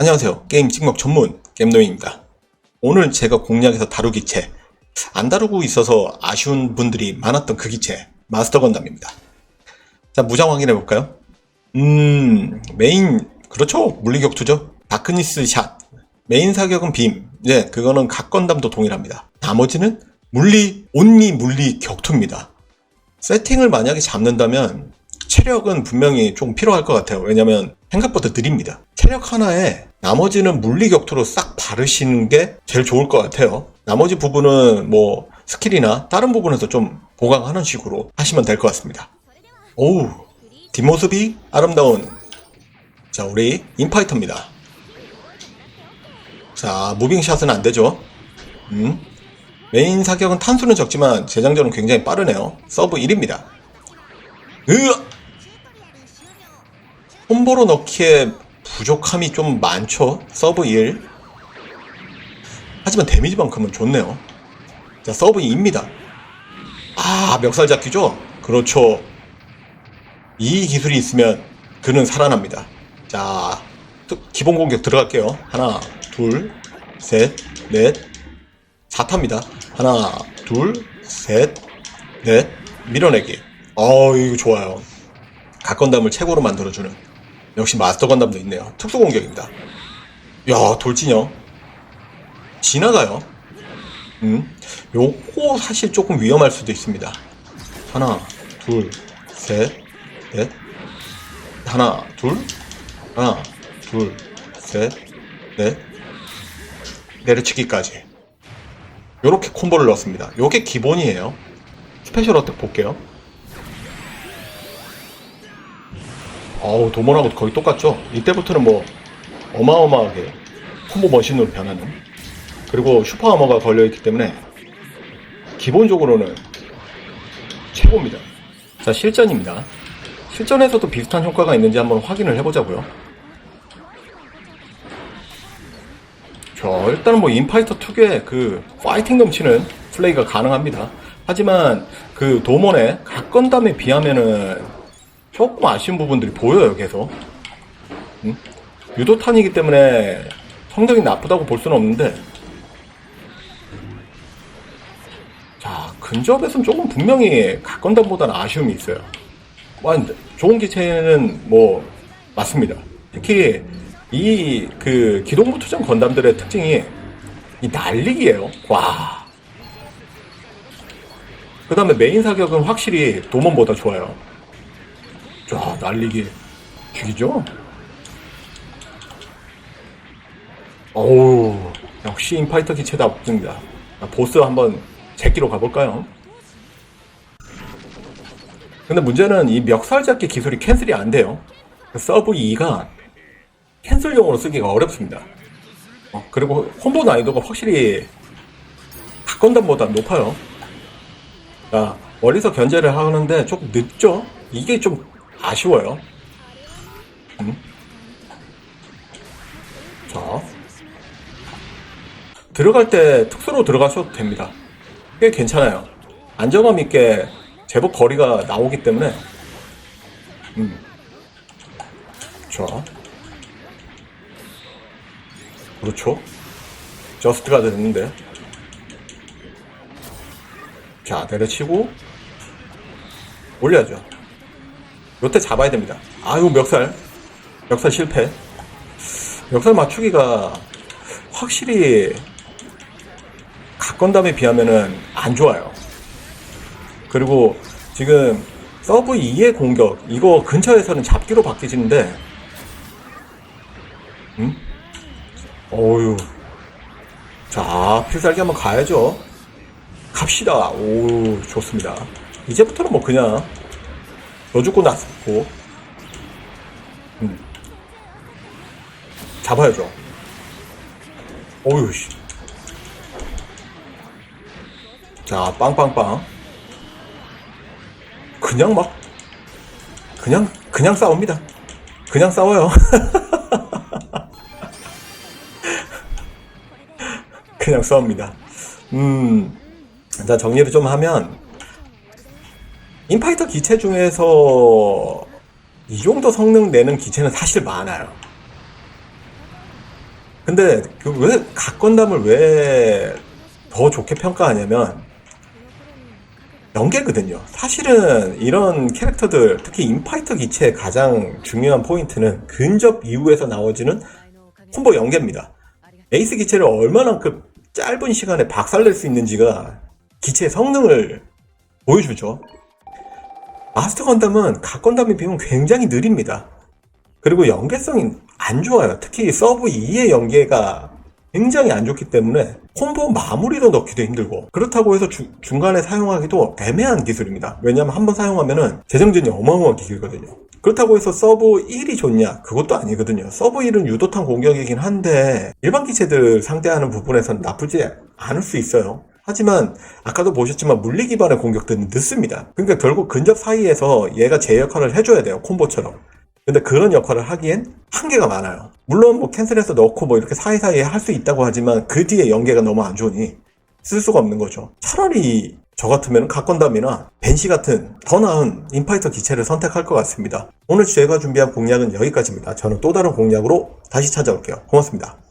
안녕하세요. 게임 찍먹 전문 겜노입니다. 오늘 제가 공략에서 다루 기체, 안 다루고 있어서 아쉬운 분들이 많았던 그 기체, 마스터 건담입니다. 자, 무장 확인해 볼까요? 음, 메인, 그렇죠. 물리격투죠. 다크니스 샷. 메인 사격은 빔. 네, 그거는 각 건담도 동일합니다. 나머지는 물리, 온리 물리 격투입니다. 세팅을 만약에 잡는다면 체력은 분명히 좀 필요할 것 같아요. 왜냐면 생각보다 느립니다. 체력 하나에 나머지는 물리 격투로 싹 바르시는 게 제일 좋을 것 같아요. 나머지 부분은 뭐 스킬이나 다른 부분에서 좀 보강하는 식으로 하시면 될 것 같습니다. 오우, 뒷모습이 아름다운 자, 우리 인파이터입니다. 자, 무빙샷은 안 되죠. 음. 메인 사격은 탄수는 적지만 재장전은 굉장히 빠르네요. 서브 1입니다. 으아! 콤보로 넣기에 부족함이 좀 많죠. 서브 1. 하지만 데미지만큼은 좋네요. 자, 서브 2입니다. 아, 멱살 잡기죠? 그렇죠. 이 기술이 있으면 그는 살아납니다. 자, 또 기본 공격 들어갈게요. 하나, 둘, 셋, 넷, 4타입니다. 하나, 둘, 셋, 넷, 밀어내기. 어, 이거 좋아요. 각건담을 최고로 만들어주는 역시 마스터 건담도 있네요. 특수 공격입니다. 야, 돌진형. 지나가요. 음, 요거 사실 조금 위험할 수도 있습니다. 하나, 둘, 셋, 넷. 하나, 둘, 하나, 둘, 셋, 넷. 내려치기까지. 요렇게 콤보를 넣었습니다. 요게 기본이에요. 스페셜 어택 볼게요. 어우, 도몬하고 거의 똑같죠? 이때부터는 뭐, 어마어마하게 콤보 머신으로 변하는. 그리고 슈퍼 아머가 걸려있기 때문에, 기본적으로는 최고입니다. 자, 실전입니다. 실전에서도 비슷한 효과가 있는지 한번 확인을 해보자고요. 자, 일단은 뭐 인파이터 특유의 그 파이팅 넘치는 플레이가 가능합니다. 하지만 그 도몬의 각건담에 비하면은 조금 아쉬운 부분들이 보여요, 계속. 음? 유도탄이기 때문에 성적이 나쁘다고 볼 수는 없는데 자, 근접에서는 조금 분명히 각건담보다는 아쉬움이 있어요. 와, 좋은 기체는 뭐 맞습니다. 특히 이 그 기동부 투정 건담들의 특징이 이 날리기예요. 와. 그 다음에 메인 사격은 확실히 도몬보다 좋아요. 자, 날리기 죽이죠? 어우, 역시 인파이터 기체다 없습니다. 보스 한번 제끼러 가볼까요? 근데 문제는 이 멱살 잡기 기술이 캔슬이 안 돼요. 서브 2가 캔슬용으로 쓰기가 어렵습니다. 어, 그리고 콤보 난이도가 확실히 각건담보다 높아요. 자, 멀리서 견제를 하는데 조금 늦죠? 이게 좀 아쉬워요. 음. 자. 들어갈 때 특수로 들어가셔도 됩니다. 꽤 괜찮아요. 안정감 있게 제법 거리가 나오기 때문에. 음. 자. 그렇죠. 저스트가 됐는데. 자, 내려치고. 올려야죠. 요때 잡아야 됩니다. 아유, 멱살. 멱살 실패. 멱살 맞추기가 확실히 각건담에 비하면은 안 좋아요. 그리고 지금 서브 2의 공격, 이거 근처에서는 잡기로 바뀌지는데, 음? 어유 자, 필살기 한번 가야죠. 갑시다. 오, 좋습니다. 이제부터는 뭐 그냥 너 죽고 나 죽고 음. 잡아야죠. 어유 씨. 자, 빵빵빵. 그냥 막 그냥 그냥 싸웁니다. 그냥 싸워요. 그냥 싸웁니다. 음, 자 정리를 좀 하면 인파이터 기체 중에서 이 정도 성능 내는 기체는 사실 많아요. 근데 그 왜 각건담을 왜 더 좋게 평가하냐면 연계거든요. 사실은 이런 캐릭터들, 특히 인파이터 기체의 가장 중요한 포인트는 근접 이후에서 나오지는 콤보 연계입니다. 에이스 기체를 얼마나 그 짧은 시간에 박살낼 수 있는지가 기체의 성능을 보여주죠. 마스터 건담은 각 건담에 비하면 굉장히 느립니다. 그리고 연계성이 안 좋아요. 특히 서브 2의 연계가 굉장히 안 좋기 때문에 콤보 마무리도 넣기도 힘들고 그렇다고 해서 주- 중간에 사용하기도 애매한 기술입니다. 왜냐하면 한번 사용하면은 재정전이 어마어마하게 길거든요. 그렇다고 해서 서브 1이 좋냐? 그것도 아니거든요. 서브 1은 유도탄 공격이긴 한데 일반 기체들 상대하는 부분에서는 나쁘지 않을 수 있어요. 하지만 아까도 보셨지만 물리 기반의 공격들은 늦습니다. 그러니까 결국 근접 사이에서 얘가 제 역할을 해줘야 돼요. 콤보처럼. 근데 그런 역할을 하기엔 한계가 많아요. 물론 뭐 캔슬해서 넣고 뭐 이렇게 사이사이에 할 수 있다고 하지만 그 뒤에 연계가 너무 안 좋으니 쓸 수가 없는 거죠. 차라리 저 같으면 각건담이나 벤시 같은 더 나은 인파이터 기체를 선택할 것 같습니다. 오늘 제가 준비한 공략은 여기까지입니다. 저는 또 다른 공략으로 다시 찾아올게요. 고맙습니다.